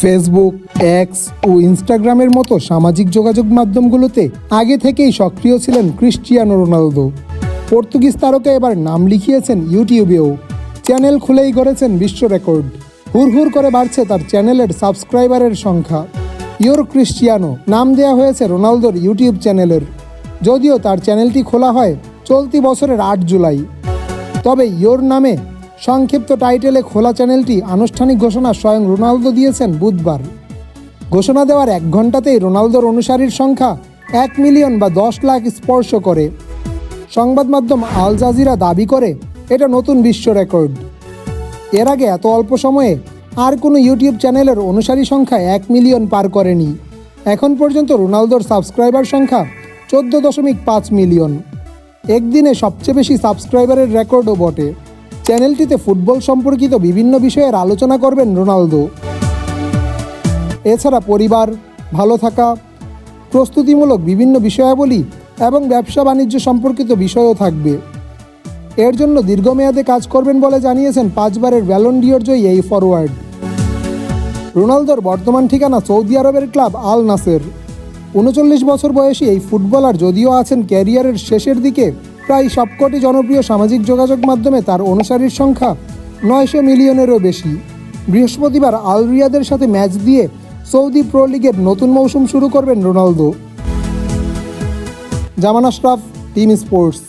Facebook x ও ইনস্টাগ্রামের মতো সামাজিক যোগাযোগ মাধ্যমগুলোতে আগে থেকেই সক্রিয় ছিলেন ক্রিস্টিয়ানো রোনালদো। পর্তুগিজ তারকা এবার নাম লিখিয়েছেন ইউটিউবেও। চ্যানেল খুলেই গড়েছেন বিশ্ব রেকর্ড। হুর হুর করে বাড়ছে তার চ্যানেলের সাবস্ক্রাইবারের সংখ্যা। ইয়োর ক্রিস্টিয়ানো নাম দেয়া হয়েছে রোনালদোর ইউটিউব চ্যানেলের। যদিও তার চ্যানেলটি খোলা হয় চলতি বছরের আট জুলাই। তবে ইয়োর নামে সংক্ষিপ্ত টাইটেলে খোলা চ্যানেলটি আনুষ্ঠানিক ঘোষণা স্বয়ং রোনালদো দিয়েছেন বুধবার। ঘোষণা দেওয়ার এক ঘন্টাতেই রোনালদোর অনুসারীর সংখ্যা এক মিলিয়ন বা দশ লাখ স্পর্শ করে। সংবাদ মাধ্যম আল জাজিরা দাবি করে, এটা নতুন বিশ্ব রেকর্ড। এর আগে এত অল্প সময়ে আর কোনো ইউটিউব চ্যানেলের অনুসারী সংখ্যা এক মিলিয়ন পার করেনি। এখন পর্যন্ত রোনালদোর সাবস্ক্রাইবার সংখ্যা চোদ্দ দশমিক পাঁচ মিলিয়ন। একদিনে সবচেয়ে বেশি সাবস্ক্রাইবারের রেকর্ডও বটে। চ্যানেলটিতে ফুটবল সম্পর্কিত বিভিন্ন বিষয়ের আলোচনা করবেন রোনালদো। এছাড়া পরিবার, ভালো থাকা, প্রস্তুতিমূলক বিভিন্ন বিষয়াবলী এবং ব্যবসা বাণিজ্য সম্পর্কিত বিষয়ও থাকবে। এর জন্য দীর্ঘমেয়াদে কাজ করবেন বলে জানিয়েছেন পাঁচবারের ব্যালন্ডিয়র জয়ী এই ফরওয়ার্ড রোনালদোর বর্তমান ঠিকানা সৌদি আরবের ক্লাব আল নাসের। উনচল্লিশ বছর বয়সী এই ফুটবলার যদিও আছেন ক্যারিয়ারের শেষের দিকে প্রায় সবকটি জনপ্রিয় সামাজিক যোগাযোগ মাধ্যমে তার অনুসারীর সংখ্যা নয়শো মিলিয়নেরও বেশি। বৃহস্পতিবার আল রিয়াদের সাথে ম্যাচ দিয়ে সৌদি প্রো লিগের নতুন মৌসুম শুরু করবেন Ronaldo. Zaman Ashraf, team sports.